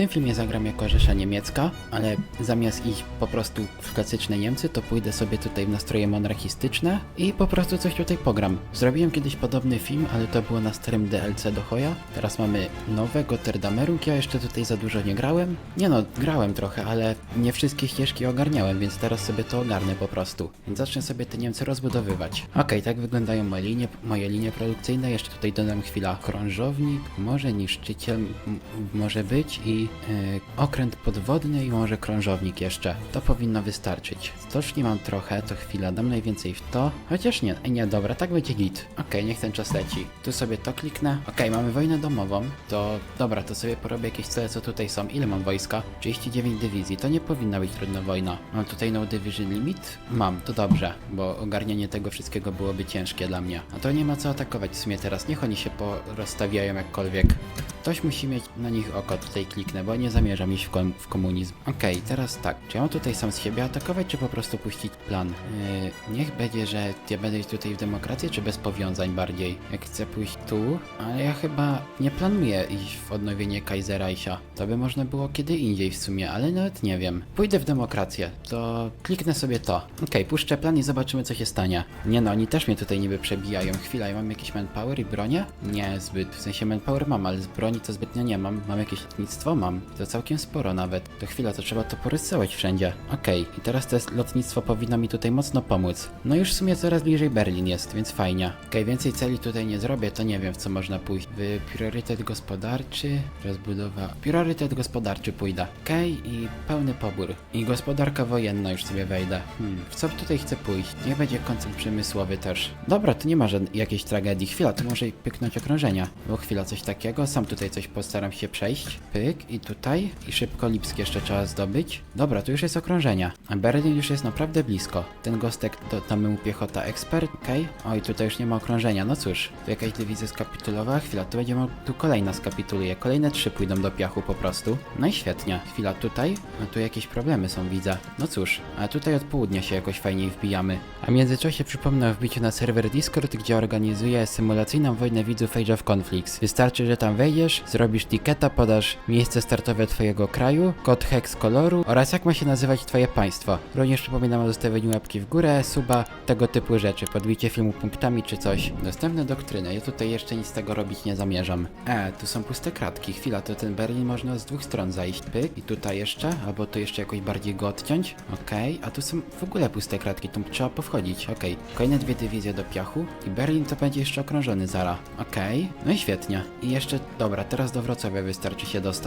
tym filmie zagram jako Rzesza Niemiecka, ale zamiast iść po prostu w klasyczne Niemcy, to pójdę sobie tutaj w nastroje monarchistyczne i po prostu coś tutaj pogram. Zrobiłem kiedyś podobny film, ale to było na starym DLC do Hoja. Teraz mamy nowe Gotterdamerung, ja jeszcze tutaj za dużo nie grałem. Nie no, grałem trochę, ale nie wszystkie ścieżki ogarniałem, więc teraz sobie to ogarnę po prostu. Więc zacznę sobie te Niemcy rozbudowywać. Okej, tak wyglądają moje linie, moje linie produkcyjne. Jeszcze tutaj dodam chwila krążownik, może niszczyciel może być i okręt podwodny i może krążownik jeszcze. To powinno wystarczyć. Stoczni mam trochę, to chwila, dam najwięcej w to. Chociaż nie, nie, dobra, tak będzie git. Okej, niech ten czas leci. Tu sobie to kliknę. Okej, mamy wojnę domową. To dobra, to sobie porobię jakieś cele, co tutaj są. Ile mam wojska? 39 dywizji. To nie powinna być trudna wojna. Mam tutaj no division limit? Mam, to dobrze, bo ogarnianie tego wszystkiego byłoby ciężkie dla mnie. A to nie ma co atakować w sumie teraz. Niech oni się porozstawiają jakkolwiek. Ktoś musi mieć na nich oko, tutaj kliknę, bo nie zamierzam iść w, kom w komunizm. Okej, teraz tak. Czy ja mam tutaj sam z siebie atakować, czy po prostu puścić plan? Yy, niech będzie, że ja będę iść tutaj w demokrację, czy bez powiązań bardziej? Jak chcę pójść tu, ale ja chyba nie planuję iść w odnowienie Kaiserreicha. To by można było kiedy indziej w sumie, ale nawet nie wiem. Pójdę w demokrację, to kliknę sobie to. Okej, puszczę plan i zobaczymy co się stanie. Nie no, oni też mnie tutaj niby przebijają. Chwila, ja mam jakiś manpower i bronię? Nie, zbyt. W sensie manpower mam, ale z broni to zbytnio nie mam. Mam jakieś lotnictwo? Mam. To całkiem sporo nawet. To chwila, to trzeba to porysować wszędzie. Okej, i teraz to jest lotnictwo powinno mi tutaj mocno pomóc. No już w sumie coraz bliżej Berlin jest, więc fajnie. Okej, więcej celi tutaj nie zrobię, to nie wiem w co można pójść. W priorytet gospodarczy, rozbudowa. Priorytet gospodarczy pójdę. Okej, i pełny pobór. I gospodarka wojenna już sobie wejdę. Hmm, w co tutaj chcę pójść? Niech będzie koncept przemysłowy też. Dobra, to nie ma żadnej jakiejś tragedii. Chwila, to może pyknąć okrążenia. Bo chwila, coś takiego. Sam tutaj coś postaram się przejść. Pyk i tutaj. I szybko Lipsk jeszcze trzeba zdobyć. Dobra, tu już jest okrążenia. A Berlin już jest naprawdę blisko. Ten gostek to tam mu piechota ekspert, okej. Oj, tutaj już nie ma okrążenia. No cóż, tu jakaś dywizja skapitulowała. Chwila, tu będzie mo- tu kolejna skapituluje. Kolejne trzy pójdą do piachu po prostu. No i świetnie. Chwila, tutaj. A tu jakieś problemy są, widzę. No cóż, a tutaj od południa się jakoś fajniej wbijamy. A w międzyczasie przypomnę o wbiciu na serwer Discord, gdzie organizuję symulacyjną wojnę widzów Age of Conflicts. Wystarczy, że tam wejdziesz, zrobisz ticketa, podasz miejsce startowe twojego kraju, kod hex koloru oraz jak ma się nazywać twoje państwo. Również przypominam o zostawieniu łapki w górę, suba, tego typu rzeczy, podbicie filmu punktami czy coś. Dostępne doktryny, ja tutaj jeszcze nic z tego robić nie zamierzam. E, tu są puste kratki, chwila, to ten Berlin można z dwóch stron zajść. Pyk, i tutaj jeszcze, albo tu jeszcze jakoś bardziej go odciąć. Okej, a tu są w ogóle puste kratki, tu trzeba powchodzić, okej. Kolejne dwie dywizje do piachu i Berlin to będzie jeszcze okrążony zara. Okej, no i świetnie. I jeszcze, dobra, teraz do Wrocławia wystarczy się dostać.